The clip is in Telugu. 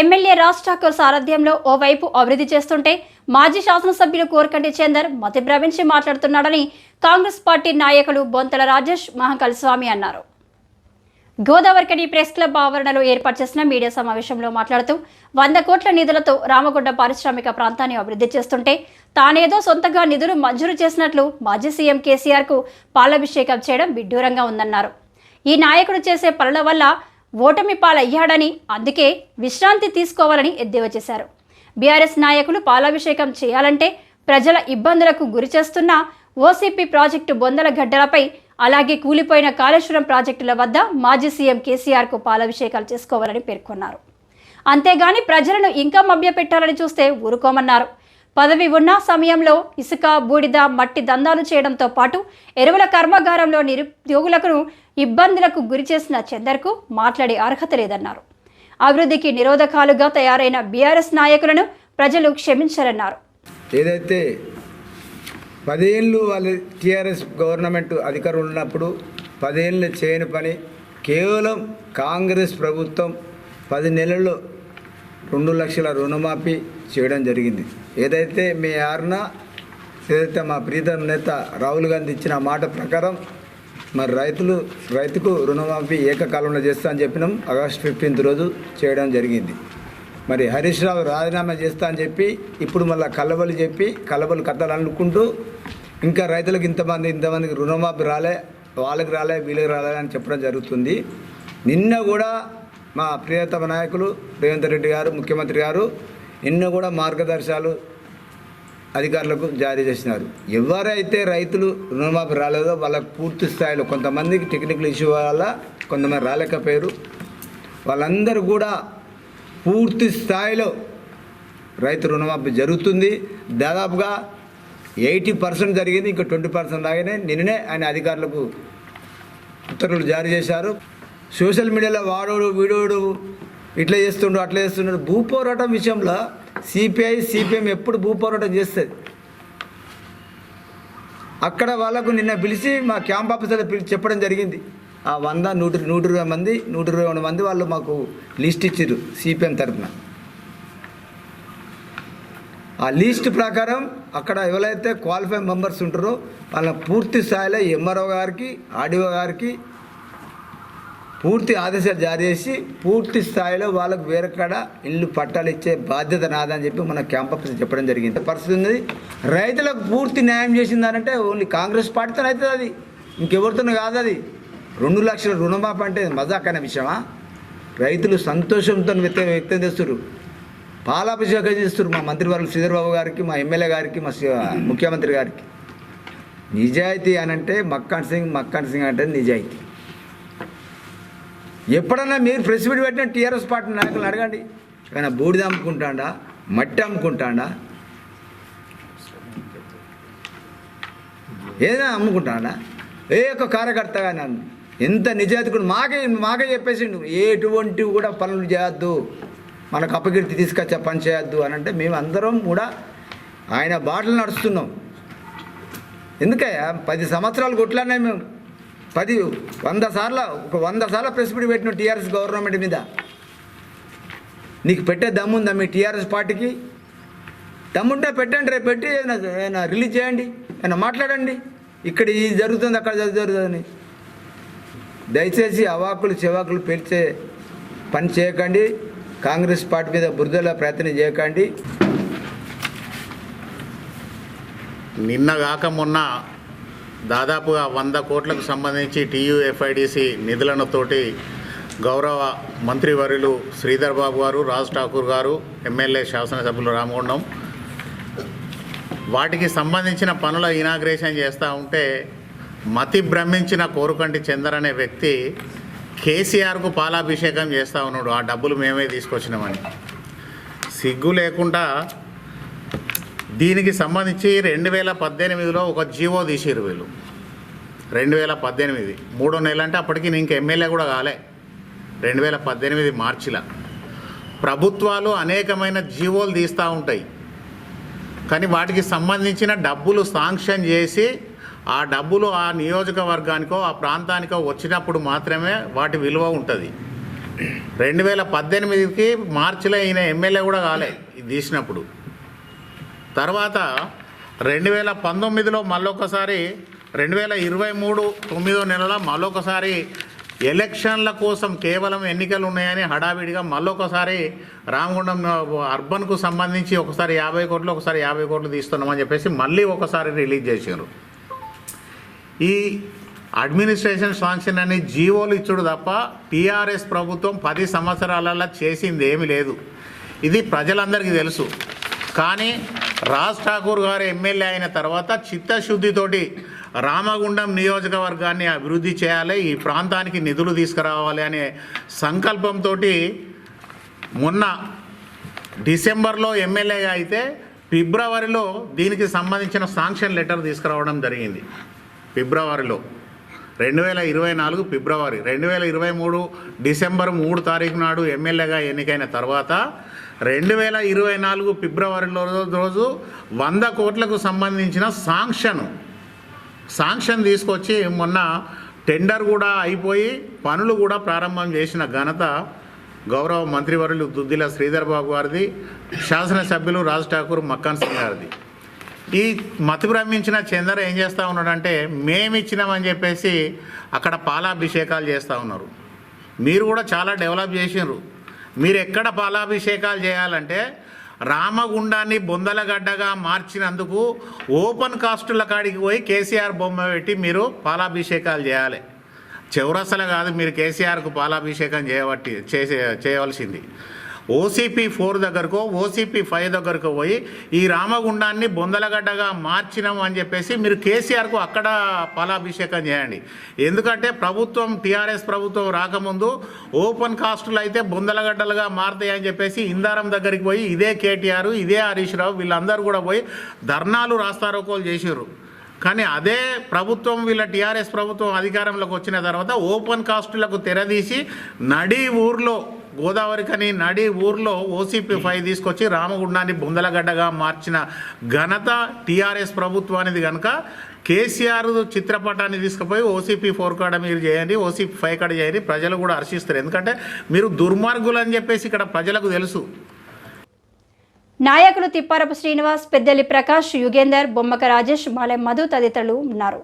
ఎమ్మెల్యే రాజ్ ఠాకూర్ సారథ్యంలో ఓవైపు అభివృద్ధి చేస్తుంటే మాజీ శాసనసభ్యులు కోరకంటి చందర్ మతి భ్రమించి మాట్లాడుతున్నాడని కాంగ్రెస్ పార్టీ నాయకులు బొంతల రాజేష్ మహంకల్ స్వామి అన్నారు. గోదావరికని ప్రెస్ క్లబ్ ఆవరణలో ఏర్పాటు చేసిన మీడియా సమావేశంలో మాట్లాడుతూ వంద కోట్ల నిధులతో రామగుండ పారిశ్రామిక ప్రాంతాన్ని అభివృద్ధి చేస్తుంటే తానేదో సొంతగా నిధులు మంజూరు చేసినట్లు మాజీ సీఎం కేసీఆర్కు పాలాభిషేకం చేయడం విడ్డూరంగా ఉందన్నారు. ఈ నాయకుడు చేసే పనుల వల్ల ఓటమి పాలయ్యాడని అందుకే విశ్రాంతి తీసుకోవాలని ఎద్దేవా చేశారు. బీఆర్ఎస్ నాయకులు పాలాభిషేకం చేయాలంటే ప్రజల ఇబ్బందులకు గురి చేస్తున్న ఓసీపీ ప్రాజెక్టు బొందల గడ్డలపై అలాగే కూలిపోయిన కాళేశ్వరం ప్రాజెక్టుల వద్ద మాజీ సీఎం కేసీఆర్కు పాలాభిషేకాలు చేసుకోవాలని పేర్కొన్నారు. అంతేగాని ప్రజలను ఇంకా మభ్యపెట్టాలని చూస్తే ఊరుకోమన్నారు. పదవి ఉన్న సమయంలో ఇసుక బూడిద మట్టి దందాలు చేయడంతో పాటు ఎరువుల కర్మాగారంలో నిరుద్యోగులకు ఇబ్బందులకు గురి చేసిన చందర్కు మాట్లాడే అర్హత లేదన్నారు. అభివృద్ధికి నిరోధకాలుగా తయారైన బీఆర్ఎస్ నాయకులను ప్రజలు క్షమించారన్నారు. ఏదైతే పదేళ్ళు వాళ్ళు టీఆర్ఎస్ గవర్నమెంట్ అధికారం ఉన్నప్పుడు పదేళ్ళు చేయని పని కేవలం కాంగ్రెస్ ప్రభుత్వం పది నెలల్లో రెండు లక్షల రుణమాఫీ చేయడం జరిగింది. ఏదైతే మీ ఆరున ఏదైతే మా ప్రీతం నేత రాహుల్ గాంధీ ఇచ్చిన మాట ప్రకారం మరి రైతులు రైతుకు రుణమాఫీ ఏకకాలంలో చేస్తా అని చెప్పినాం. ఆగస్ట్ ఫిఫ్టీన్త్ రోజు చేయడం జరిగింది. మరి హరీష్ రావు రాజీనామా చేస్తా అని చెప్పి ఇప్పుడు మళ్ళీ కలబలు చెప్పి కలబలు కథలు అనుకుంటూ ఇంకా రైతులకు ఇంతమంది ఇంతమందికి రుణమాఫీ రాలే వాళ్ళకి రాలే వీళ్ళకి రాలే అని చెప్పడం జరుగుతుంది. నిన్న కూడా మా ప్రియతమ నాయకులు రేవంత్ రెడ్డి గారు ముఖ్యమంత్రి గారు నిన్న కూడా మార్గదర్శకాలు అధికారులకు జారీ చేసినారు. ఎవరైతే రైతులు రుణమాఫీ రాలేదో వాళ్ళకు పూర్తి స్థాయిలో కొంతమందికి టెక్నికల్ ఇష్యూ వల్ల కొంతమంది రాలేకపోయారు. వాళ్ళందరూ కూడా పూర్తి స్థాయిలో రైతు రుణమాఫీ జరుగుతుంది. దాదాపుగా ఎయిటీ పర్సెంట్ జరిగింది ఇంకా ట్వంటీ పర్సెంట్ లాగానే నిన్ననే ఆయన అధికారులకు ఉత్తర్వులు జారీ చేశారు. సోషల్ మీడియాలో వాడోడు వీడోడు ఇట్లా చేస్తుండు అట్లా చేస్తున్నాడు భూ పోరాటం విషయంలో సిపిఐ సిపిఎం ఎప్పుడు భూపోరాటం చేస్తుంది. అక్కడ వాళ్ళకు నిన్న పిలిచి మా క్యాంప్ ఆఫీసర్ పిలిచి చెప్పడం జరిగింది. ఆ వంద నూట నూట ఇరవై మంది నూట ఇరవై రెండు మంది వాళ్ళు మాకు లిస్ట్ ఇచ్చారు సిపిఎం తరఫున ఆ లిస్ట్ ప్రకారం అక్కడ ఎవరైతే క్వాలిఫై మెంబర్స్ ఉంటారో వాళ్ళ పూర్తి స్థాయిలో ఎంఆర్ఓ గారికి ఆర్డీఓ గారికి పూర్తి ఆదేశాలు జారీ చేసి పూర్తి స్థాయిలో వాళ్ళకు వేరే కాడ ఇల్లు పట్టాలు ఇచ్చే బాధ్యత నాదని చెప్పి మన క్యాంప్ ఆఫీసర్ చెప్పడం జరిగింది. పరిస్థితి ఉంది రైతులకు పూర్తి న్యాయం చేసిందనంటే ఓన్లీ కాంగ్రెస్ పార్టీతో అవుతుంది అది. ఇంకెవరితోనే కాదు అది. రెండు లక్షల రుణమాఫీ అంటే మజాకైన విషయమా? రైతులు సంతోషంతో వ్యక్తం వ్యక్తం చేస్తున్నారు పాలాభిషేకం చేస్తున్నారు మా మంత్రివర్గ శ్రీధర్బాబు గారికి మా ఎమ్మెల్యే గారికి మా ముఖ్యమంత్రి గారికి. నిజాయితీ అని అంటే మక్కాన్ సింగ్ మక్కాన్ సింగ్ అంటే నిజాయితీ. ఎప్పుడన్నా మీరు ప్రెస్ మీట్ పెట్టిన టీఆర్ఎస్ పార్టీ నాయకులను అడగండి. కానీ బూడిద అమ్ముకుంటాడా? మట్టి అమ్ముకుంటాడా? ఏదైనా అమ్ముకుంటాడా? ఏ ఒక్క కార్యకర్త నన్ను ఎంత నిజాతికుడు మాకే మాకే చెప్పేసిండు. ఎటువంటివి కూడా పనులు చేయొద్దు. మనకు అపకీర్తి తీసుకొచ్చే పని చేయొద్దు అని అంటే మేము అందరం కూడా ఆయన బాటలు నడుస్తున్నాం. ఎందుకయ్యా? పది సంవత్సరాలు కొట్లాడినాయి మేము. పది వంద సార్ల ఒక వంద సార్ల ప్రెస్ మీట్ పెట్టిన టీఆర్ఎస్ గవర్నమెంట్ మీద. నీకు పెట్టే దమ్ముందా మీ టీఆర్ఎస్ పార్టీకి? దమ్ముంటే పెట్టండి రేపు పెట్టి ఏదైనా ఏదైనా రిలీజ్ చేయండి ఏమైనా మాట్లాడండి. ఇక్కడ ఇది జరుగుతుంది అక్కడ జరుగుతుందని దయచేసి అవాకులు చెవాకులు పెంచే పని చేయకండి. కాంగ్రెస్ పార్టీ మీద బురదల ప్రయత్నం చేయకండి. నిన్న కాక మొన్న దాదాపుగా వంద కోట్లకు సంబంధించి టీయూఎఫ్ఐడిసి నిధులతోటి గౌరవ మంత్రివర్యులు శ్రీధర్ బాబు గారు రాజ్ ఠాకూర్ గారు ఎమ్మెల్యే శాసనసభ్యులు రామగుండం. వాటికి సంబంధించిన పనుల ఇనాగ్రేషన్ చేస్తూ ఉంటే మతి భ్రమించిన కోరుకంటి చందర్ అనే వ్యక్తి కేసీఆర్కు పాలాభిషేకం చేస్తూ ఉన్నాడు. ఆ డబ్బులు మేమే తీసుకొచ్చినామని. సిగ్గు లేకుండా దీనికి సంబంధించి రెండు వేల పద్దెనిమిదిలో ఒక జీవో తీసిరు వీళ్ళు. రెండు వేల పద్దెనిమిది. మూడో నెల అంటే అప్పటికి నేను ఇంక ఎమ్మెల్యే కూడా కాలే. రెండు వేల పద్దెనిమిది మార్చిలో. ప్రభుత్వాలు అనేకమైన జీవోలు తీస్తూ ఉంటాయి. కానీ వాటికి సంబంధించిన డబ్బులు శాంక్షన్ చేసి ఆ డబ్బులు ఆ నియోజకవర్గానికో ఆ ప్రాంతానికో వచ్చినప్పుడు మాత్రమే వాటి విలువ ఉంటుంది. రెండు వేల పద్దెనిమిదికి మార్చిలో ఈయన ఎమ్మెల్యే కూడా కాలే ఇది తీసినప్పుడు. తర్వాత రెండు వేల పంతొమ్మిదిలో మళ్ళొకసారి రెండు వేల ఇరవై మూడు తొమ్మిదో నెలలో మళ్ళొకసారి ఎలక్షన్ల కోసం కేవలం ఎన్నికలు ఉన్నాయని హడావిడిగా మళ్ళొకసారి రామగుండం అర్బన్కు సంబంధించి ఒకసారి యాభై కోట్లు ఒకసారి యాభై కోట్లు తీస్తున్నామని చెప్పేసి మళ్ళీ ఒకసారి రిలీజ్ చేశారు ఈ అడ్మినిస్ట్రేషన్ శాంక్షన్ అని జీవోలు ఇచ్చుడు తప్ప టీఆర్ఎస్ ప్రభుత్వం పది సంవత్సరాలలో చేసింది ఏమీ లేదు. ఇది ప్రజలందరికీ తెలుసు. కానీ రాజ్ ఠాకూర్ గారు ఎమ్మెల్యే అయిన తర్వాత చిత్తశుద్ధితోటి రామగుండం నియోజకవర్గాన్ని అభివృద్ధి చేయాలి ఈ ప్రాంతానికి నిధులు తీసుకురావాలి అనే సంకల్పంతో మొన్న డిసెంబర్లో ఎమ్మెల్యేగా అయితే ఫిబ్రవరిలో దీనికి సంబంధించిన శాంక్షన్ లెటర్ తీసుకురావడం జరిగింది. ఫిబ్రవరిలో రెండు వేల ఇరవై నాలుగు ఫిబ్రవరి రెండు వేల ఇరవై మూడు డిసెంబర్ మూడు తారీఖు నాడు ఎమ్మెల్యేగా ఎన్నికైన తర్వాత రెండు వేల ఇరవై నాలుగు ఫిబ్రవరిలో రోజు వంద కోట్లకు సంబంధించిన శాంక్షన్ శాంక్షన్ తీసుకొచ్చి మొన్న టెండర్ కూడా అయిపోయి పనులు కూడా ప్రారంభం చేసిన ఘనత గౌరవ మంత్రివర్యులు దుద్దిల శ్రీధర్ బాబు గారిది శాసనసభ్యులు రాజ్ ఠాకూర్ మక్కన్ సింగ్ గారిది. ఈ మతి భ్రమించిన చందర్ ఏం చేస్తూ ఉన్నాడంటే మేమిచ్చినామని చెప్పేసి అక్కడ పాలాభిషేకాలు చేస్తూ ఉన్నారు. మీరు కూడా చాలా డెవలప్ చేసినారు మీరు ఎక్కడ పాలాభిషేకాలు చేయాలంటే రామగుండాన్ని బొందలగడ్డగా మార్చినందుకు ఓపెన్ కాస్టుల కాడికి పోయి కేసీఆర్ బొమ్మ పెట్టి మీరు పాలాభిషేకాలు చేయాలి. చివరసలు కాదు మీరు కేసీఆర్కు పాలాభిషేకం చేయబట్టి చేసే చేయవలసింది. ఓసీపీ ఫోర్ దగ్గరకో ఓసీపీ ఫైవ్ దగ్గరకు పోయి ఈ రామగుండాన్ని బొందలగడ్డగా మార్చినాము అని చెప్పేసి మీరు కేసీఆర్కు అక్కడ పాలాభిషేకం చేయండి. ఎందుకంటే ప్రభుత్వం టీఆర్ఎస్ ప్రభుత్వం రాకముందు ఓపెన్ కాస్టులు అయితే బొందలగడ్డలుగా మారుతాయని చెప్పేసి ఇందారం దగ్గరికి పోయి ఇదే కేటీఆర్ ఇదే హరీష్ రావు వీళ్ళందరూ కూడా పోయి ధర్నాలు రాస్తారోకోలు చేసారు కానీ అదే ప్రభుత్వం వీళ్ళ టీఆర్ఎస్ ప్రభుత్వం అధికారంలోకి వచ్చిన తర్వాత ఓపెన్ కాస్టులకు తెరదీసి నడి ఊర్లో గోదావరి కని నడి ఊర్లో ఓసీపీ ఫైవ్ తీసుకొచ్చి రామగుండాన్ని బుందలగడ్డగా మార్చిన ఘనత టీఆర్ఎస్ ప్రభుత్వానిది కనుక కేసీఆర్ చిత్రపటాన్ని తీసుకుపోయి ఓసీపీ ఫోర్ కాడ మీరు చేయండి ఓసీపీ ఫైవ్ కాడ చేయండి ప్రజలు కూడా హర్షిస్తారు. ఎందుకంటే మీరు దుర్మార్గులు అని చెప్పేసి ఇక్కడ ప్రజలకు తెలుసు. నాయకులు తిప్పారపు శ్రీనివాస్ పెద్దెల్లి ప్రకాష్ యుగేందర్ బొమ్మక రాజేష్ మాలెం మధు తదితరులు ఉన్నారు.